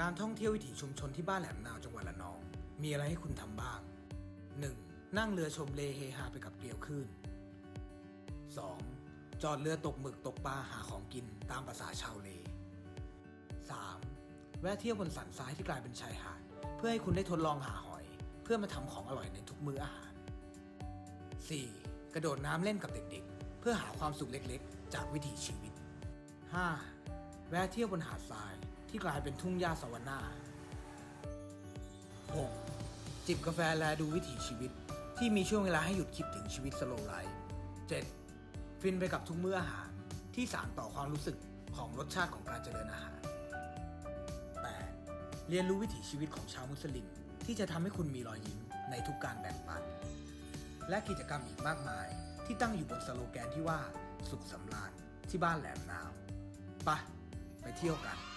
การท่องเที่ยววิถีชุมชนที่บ้านแหลมนาวจังหวัดระนอง มีอะไรให้คุณทำบ้าง 1. นั่งเรือชมเลเฮฮาไปกับเกลียวคลื่น 2. จอดเรือตกหมึกตกปลาหาของกินตามภาษาชาวเล 3. แวะเที่ยวบนสันทรายที่กลายเป็นชายหาด เพื่อให้คุณได้ทดลองหาหอย เพื่อมาทำของอร่อยในทุกมื้ออาหาร 4. กระโดดน้ำเล่นกับเด็กๆ เพื่อหาความสุขเล็กๆ จากวิถีชีวิต 5. แวะเที่ยวบนหาดทรายที่กลายเป็นทุ่งหญ้าสวรรค์ 6. จิบกาแฟแลดูวิถีชีวิต ที่มีช่วงเวลาให้หยุดคิดถึงชีวิตสโลไลฟ์ 7. ฟินไปกับทุกมื้ออาหารที่สานต่อความรู้สึกของรสชาติของการเจริญอาหาร 8. เรียนรู้วิถีชีวิตของชาวมุสลิม ที่จะทำให้คุณมีรอยยิ้มในทุกการแบ่งปัน และกิจกรรมอีกมากมาย ที่ตั้งอยู่บนสโลแกนที่ว่า สุขสำราญที่บ้านแหลมนาวปะไป เที่ยวกัน